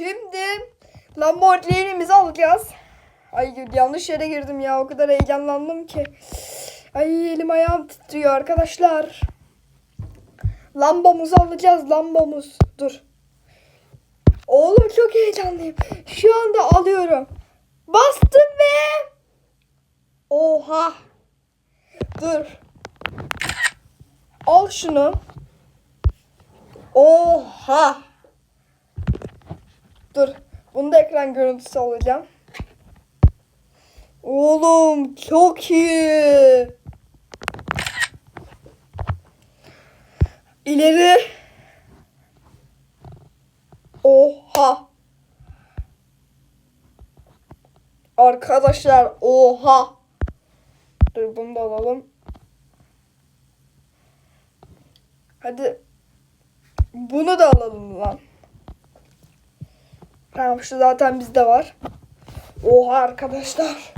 Şimdi Lamborghini'mizi alacağız. Ay yanlış yere girdim ya. O kadar heyecanlandım ki. Ay elim ayağım titriyor arkadaşlar. Lambomuzu alacağız. Lambomuz. Dur. Oğlum çok heyecanlıyım. Şu anda alıyorum. Bastım ve... Oha. Dur. Al şunu. Oha. Dur. Bunu da ekran görüntüsü alacağım. Oğlum çok iyi. İleri. Oha. Arkadaşlar oha. Dur bunu da alalım. Hadi. Bunu da alalım lan. Tamam şu zaten bizde var. Oha arkadaşlar.